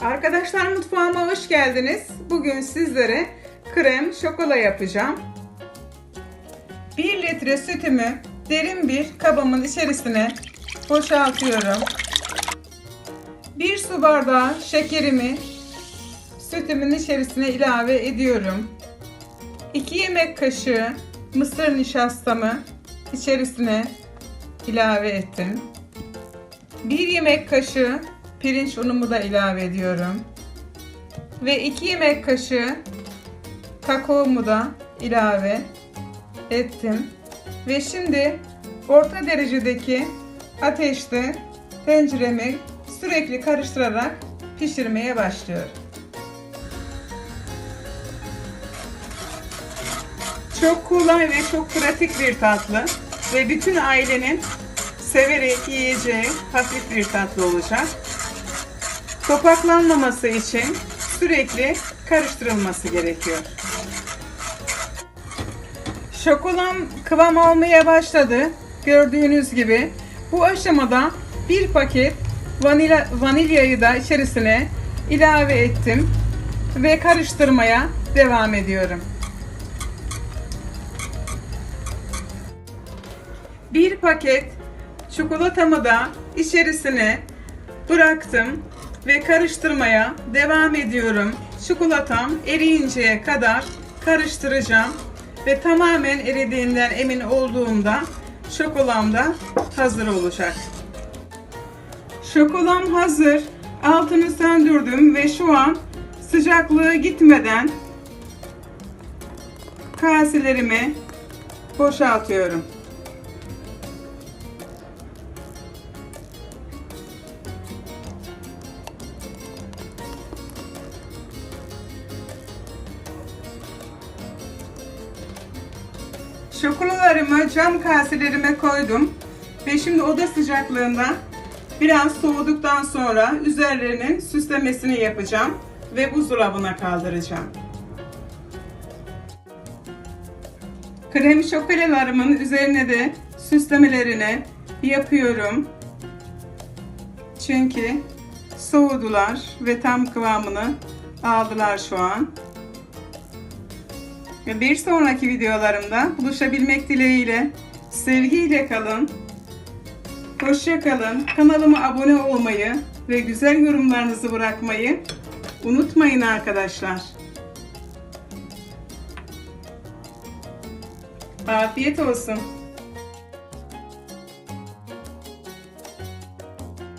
Arkadaşlar mutfağıma hoş geldiniz. Bugün sizlere krem şokola yapacağım. 1 litre sütümü derin bir kabımın içerisine boşaltıyorum. 1 su bardağı şekerimi sütümün içerisine ilave ediyorum. 2 yemek kaşığı mısır nişastamı içerisine ilave ettim. 1 yemek kaşığı pirinç unumu da ilave ediyorum. Ve 2 yemek kaşığı kakaomu da ilave ettim. Ve şimdi orta derecedeki ateşte tenceremi sürekli karıştırarak pişirmeye başlıyorum. Çok kolay ve çok pratik bir tatlı ve bütün ailenin severek yiyeceği hafif bir tatlı olacak. Topaklanmaması için sürekli karıştırılması gerekiyor. Şokolam kıvam almaya başladı. Gördüğünüz gibi bu aşamada bir paket vanilya, vanilyayı da içerisine ilave ettim ve karıştırmaya devam ediyorum. Bir paket çikolatamı da içerisine bıraktım ve karıştırmaya devam ediyorum. Çikolatam eriyinceye kadar karıştıracağım ve tamamen eridiğinden emin olduğumda şokolam da hazır olacak. Şokolam hazır. Altını söndürdüm ve şu an sıcaklığı gitmeden kaselerimi boşaltıyorum. Şokolalarımı cam kaselerime koydum. Ve şimdi oda sıcaklığında biraz soğuduktan sonra üzerlerinin süslemesini yapacağım. Ve buzdolabına kaldıracağım. Krem şokolalarımın üzerine de süslemelerini yapıyorum. Çünkü soğudular ve tam kıvamını aldılar şu an. Ve bir sonraki videolarımda buluşabilmek dileğiyle sevgiyle kalın. Hoşça kalın. Kanalıma abone olmayı ve güzel yorumlarınızı bırakmayı unutmayın arkadaşlar. Afiyet olsun.